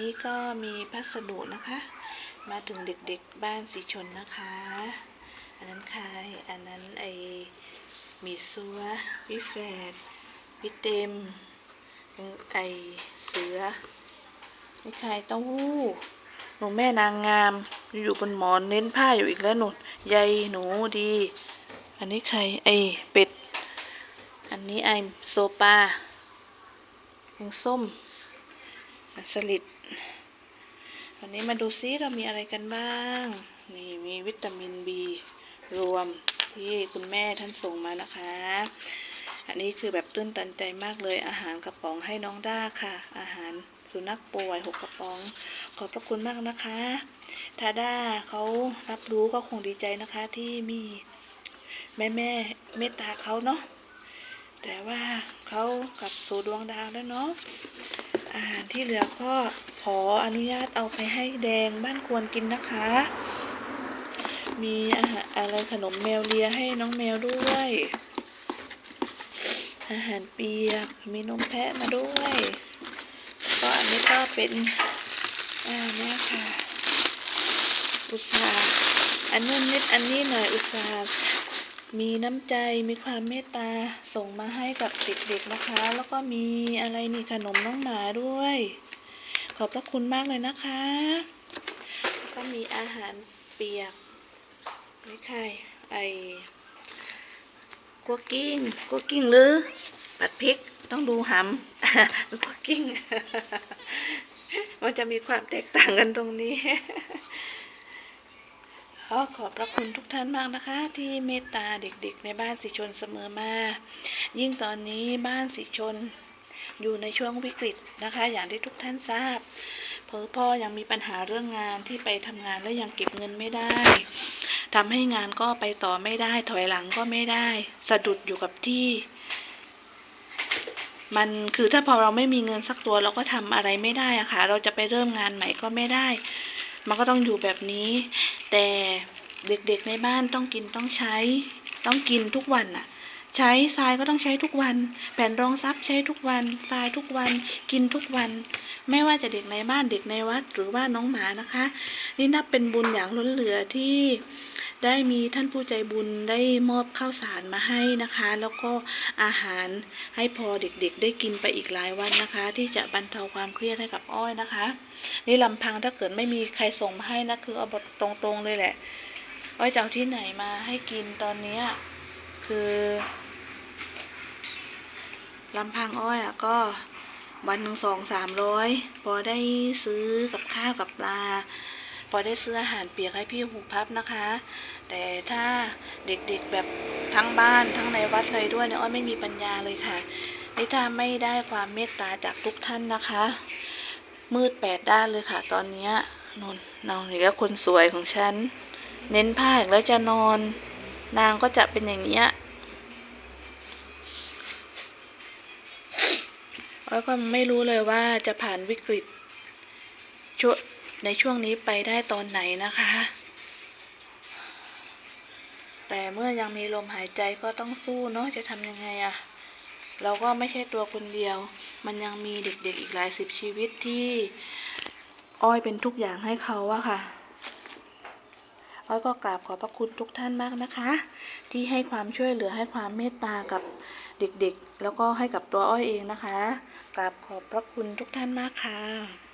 นี้ก็มีพัสดุนะคะ มาถึงเด็กๆบ้านสีชนนะคะ อันนั้นใครอันนั้นไอหมีซัวพี่แฝดพี่เต็มไอเสือนี่ใครเต้าหู้หนูแม่นางงามอยู่บนหมอนเน้นผ้าอยู่อีกแล้วหนูใยหนูดี อันนี้ใครไอเป็ด อันนี้ไอโซปาแกงส้ม สลิดวันนี้มาดูซิเรามีอะไรกันบ้าง นี่มีวิตามินบีรวมที่คุณแม่ท่านส่งมานะคะ อันนี้คือแบบตื้นตันใจมากเลยอาหารกระป๋องให้น้องด้าค่ะ อาหารสุนัขป่วยหกกระป๋อง ขอบพระคุณมากนะคะถ้าด้าเขารับรู้ก็คงดีใจนะคะที่มีแม่แม่เมตตาเขาเนาะแต่ว่าเขากลับสู่ดวงดาวแล้วเนาะ อาหารที่เหลือก็ขออนุญาตเอาไปให้แดงบ้านควรกินนะคะ มีอาหารอะไรขนมแมวเลียให้น้องแมวด้วย อาหารเปียกมีนมแพะมาด้วยก็อันนี้ก็เป็นอ่าเนี่ยค่ะ อุตสาห์อันนู้นนิดอันนี้หน่อยอุตสาห์ มีน้ำใจมีความเมตตาส่งมาให้กับเด็กๆนะคะ แล้วก็มีอะไรนี่ขนมน้องหมาด้วย ขอบพระคุณมากเลยนะคะแล้วก็มีอาหารเปียกไม่ใช่ไอกัวกิ้งกัวกิ้งหรือปัดพริกต้องดูหำกัวกิ้งมันจะมีความแตกต่างกันตรงนี้ ขอขอบพระคุณทุกท่านมากนะคะ ที่เมตตาเด็กๆ ในบ้านสีชนเสมอมา ยิ่งตอนนี้บ้านสีชนอยู่ในช่วงวิกฤตนะคะ อย่างที่ทุกท่านทราบ เพอพ่อยังมีปัญหาเรื่องงานที่ไปทำงานแล้วยังเก็บเงินไม่ได้ทำให้งานก็ไปต่อไม่ได้ ถอยหลังก็ไม่ได้ สะดุดอยู่กับที่ มันคือถ้าพอเราไม่มีเงินสักตัวเราก็ทำอะไรไม่ได้อะค่ะ เราจะไปเริ่มงานใหม่ก็ไม่ได้ มันก็ต้องอยู่แบบนี้ แต่เด็กๆในบ้านต้องกินต้องใช้ ต้องกินทุกวันน่ะ ใช้ทรายก็ต้องใช้ทุกวัน แผ่นรองซับใช้ทุกวันทรายทุกวันกินทุกวัน ไม่ว่าจะเด็กในบ้านเด็กในวัดหรือว่าน้องหมานะคะ นี่นับเป็นบุญอย่างล้นเหลือที่ได้มีท่านผู้ใจบุญได้มอบข้าวสารมาให้นะคะ แล้วก็อาหารให้พอเด็กๆ ได้กินไปอีกหลายวันนะคะ ที่จะบรรเทาความเครียดให้กับอ้อยนะคะ นี่ลำพังถ้าเกิดไม่มีใครส่งมาให้นะคือเอาบทตรงๆเลยแหละอ้อยจะเอาที่ไหนมาให้กินตอนนี้ คือลำพังอ้อยอะก็วันหนึ่งสองสามร้อยพอได้ซื้อกับข้าวกับปลา พอได้ซื้ออาหารเปียกให้พี่หูพับนะคะ แต่ถ้าเด็กๆแบบทั้งบ้านทั้งในวัดเลยด้วยเนี่ยอ้อยไม่มีปัญญาเลยค่ะนี่ถ้าไม่ได้ความเมตตาจากทุกท่านนะคะ มืดแปดด้านเลยค่ะ ตอนนี้นนนอนนี่ก็คนสวยของฉัน เน้นผ้าแล้วจะนอน นางก็จะเป็นอย่างเนี้ย อ้อยก็ไม่รู้เลยว่าจะผ่านวิกฤตช่วงในช่วงนี้ไปได้ตอนไหนนะคะ แต่เมื่อยังมีลมหายใจก็ต้องสู้เนาะจะทำยังไงอะเราก็ไม่ใช่ตัวคนเดียว มันยังมีเด็กๆอีกหลายสิบชีวิตที่อ้อยเป็นทุกอย่างให้เขาอะค่ะ อ้อยก็กราบขอบพระคุณทุกท่านมากนะคะ ที่ให้ความช่วยเหลือให้ความเมตตากับเด็กๆ แล้วก็ให้กับตัวอ้อยเองนะคะ กราบขอบพระคุณทุกท่านมากค่ะ